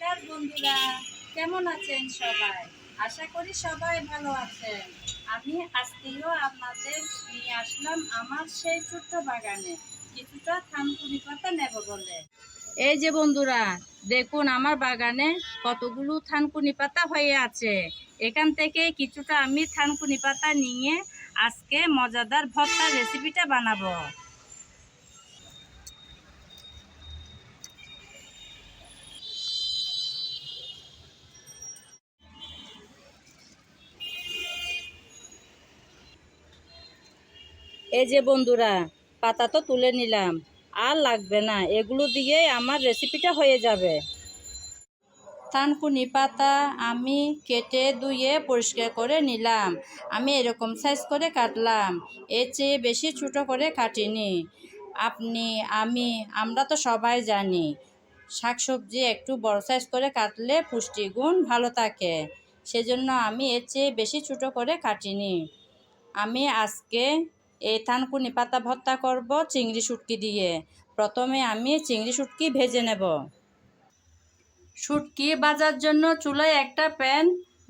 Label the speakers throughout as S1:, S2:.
S1: নমস্কার বন্ধুরা, কেমন আছেন সবাই? আশা করি সবাই ভালো আছেন। আমি আজকেও আপনাদের নিয়ে আসলাম আমার সেই ছোট্ট বাগানে। কিছুটা থানকুনি পাতা নেব বলে। এই যে বন্ধুরা, দেখুন আমার বাগানে কতগুলো থানকুনি পাতা হয়ে আছে। এখান থেকে কিছুটা আমি থানকুনি পাতা নিয়ে আজকে মজাদার ভর্তার রেসিপিটা বানাবো। এই যে বন্ধুরা, পাতা তো তুলে নিলাম। আর লাগবে না, এগুলো দিয়ে আমার রেসিপিটা হয়ে যাবে। থানকুনি পাতা আমি কেটে ধুয়ে পরিষ্কার করে নিলাম। আমি এরকম সাইজ করে কাটলাম, এর চেয়ে বেশি ছোটো করে কাটিনি। আপনি, আমি, আমরা তো সবাই জানি, শাকসবজি একটু বড় সাইজ করে কাটলে পুষ্টিগুণ ভালো থাকে। সেজন্য আমি এর চেয়ে বেশি ছোটো করে কাটিনি। আমি আজকে এই থানকুনি পাতা ভর্তা করব চিংড়ি শুটকি দিয়ে। প্রথমে আমি চিংড়ি শুটকি ভেজে নেব। শুটকি ভাজার জন্য চুলায় একটা প্যান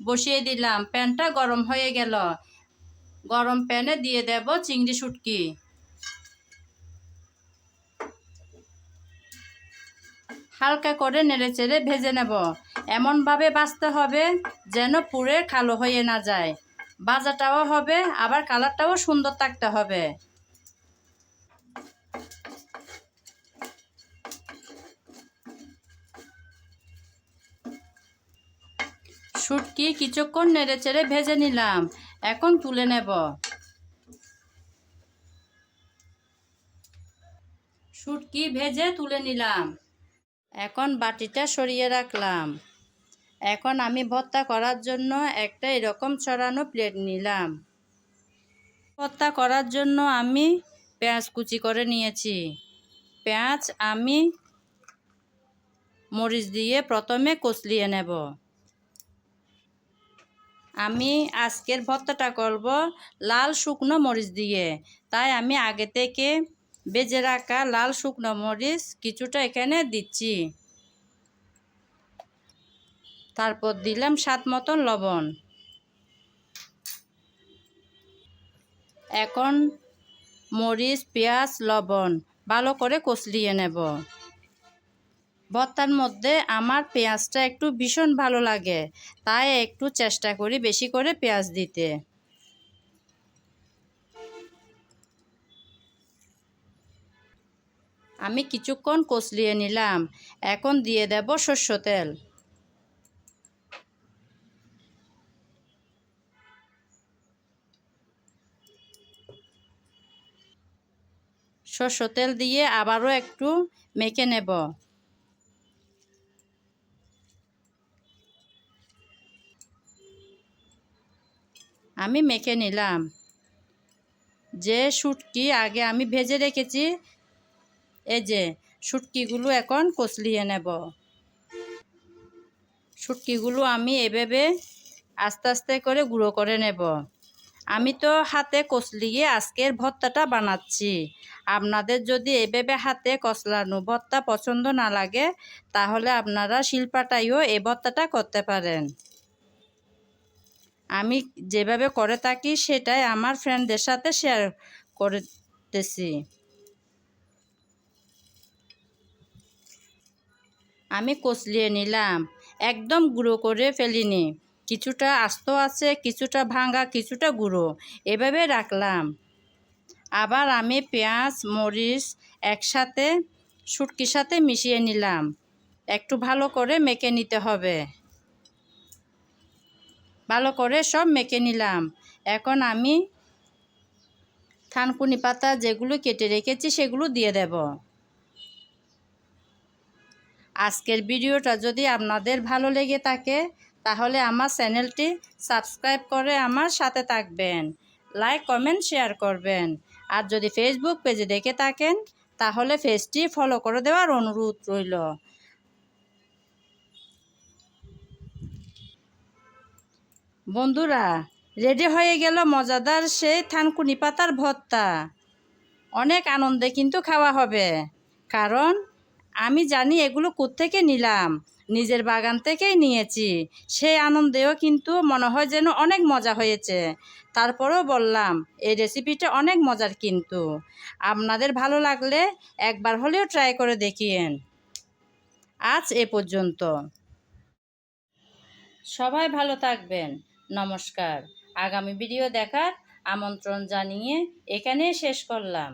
S1: বসিয়ে দিলাম। প্যানটা গরম হয়ে গেল। গরম প্যানে দিয়ে দেব চিংড়ি শুটকি। হালকা করে নেড়ে চেড়ে ভেজে নেব। এমনভাবে বাঁচতে হবে যেন পুরে কালো হয়ে না যায়। বাজাটাও হবে, আবার কালারটাও সুন্দর থাকতে হবে। শুটকি কিছুক্ষণ নেড়ে চেড়ে ভেজে নিলাম, এখন তুলে নেব। শুটকি ভেজে তুলে নিলাম, এখন বাটিটা সরিয়ে রাখলাম। এখন আমি ভর্তা করার জন্য একটা এরকম ছড়ানো প্লেট নিলাম। ভর্তা করার জন্য আমি পেঁয়াজ কুচি করে নিয়েছি। পেঁয়াজ আমি মরিচ দিয়ে প্রথমে কচলিয়ে নেব। আমি আজকের ভর্তাটা করব লাল শুকনো মরিচ দিয়ে। তাই আমি আগে থেকে বেজে রাখা লাল শুকনো মরিচ কিছুটা এখানে দিচ্ছি। তারপর দিলাম স্বাদ মতন লবণ। এখন মরিচ, পেঁয়াজ, লবণ ভালো করে কষলিয়ে নেব। ভর্তার মধ্যে আমার পেঁয়াজটা একটু ভীষণ ভালো লাগে, তাই একটু চেষ্টা করি বেশি করে পেঁয়াজ দিতে। আমি কিছুক্ষণ কষলিয়ে নিলাম, এখন দিয়ে দেব শস্য তেল। সর্ষ তেল দিয়ে আবারও একটু মেখে নেব। আমি মেখে নিলাম। যে শুটকি আগে আমি ভেজে রেখেছি, এই যে শুটকিগুলো এখন কচলিয়ে নেব। শুটকিগুলো আমি এভাবে আস্তে আস্তে করে গুঁড়ো করে নেব। আমি তো হাতে কচলিয়ে আজকের ভর্তাটা বানাচ্ছি। আপনাদের যদি এভাবে হাতে কচলানো ভর্তা পছন্দ না লাগে, তাহলে আপনারা শিল্পাটাইও এই ভর্তাটা করতে পারেন। আমি যেভাবে করে থাকি, সেটাই আমার ফ্রেন্ডদের সাথে শেয়ার করতেছি। আমি কচলিয়ে নিলাম, একদম গুঁড়ো করে ফেলিনি। কিছুটা আস্ত আছে, কিছুটা ভাঙা, কিছুটা গুঁড়ো। এভাবে রাখলাম। আবার আমি পেঁয়াজ, মরিচ একসাথে, শুটকির সাথে মিশিয়ে নিলাম। একটু ভালো করে মেখে নিতে হবে। ভালো করে সব মেখে নিলাম। এখন আমি থানকুনি পাতা যেগুলো কেটে রেখেছি সেগুলো দিয়ে দেব। আজকের ভিডিওটা যদি আপনাদের ভালো লেগে থাকে তাহলে আমার চ্যানেলটি সাবস্ক্রাইব করে আমার সাথে থাকবেন। লাইক, কমেন্ট, শেয়ার করবেন। আর যদি ফেসবুক পেজে দেখে থাকেন, তাহলে পেজটি ফলো করে দেওয়ার অনুরোধ রইল। বন্ধুরা, রেডি হয়ে গেল মজাদার সেই থানকুনি পাতার ভর্তা। অনেক আনন্দে কিন্তু খাওয়া হবে। কারণ আমি জানি এগুলো কোত্থেকে নিলাম। নিজের বাগান থেকেই নিয়েছি। সেই আনন্দেও কিন্তু মনে হয় যেন অনেক মজা হয়েছে। তারপরেও বললাম, এই রেসিপিটা অনেক মজার কিন্তু। আপনাদের ভালো লাগলে একবার হলেও ট্রাই করে দেখিয়েন। আজ এ পর্যন্ত। সবাই ভালো থাকবেন। নমস্কার। আগামী ভিডিও দেখার আমন্ত্রণ জানিয়ে এখানেই শেষ করলাম।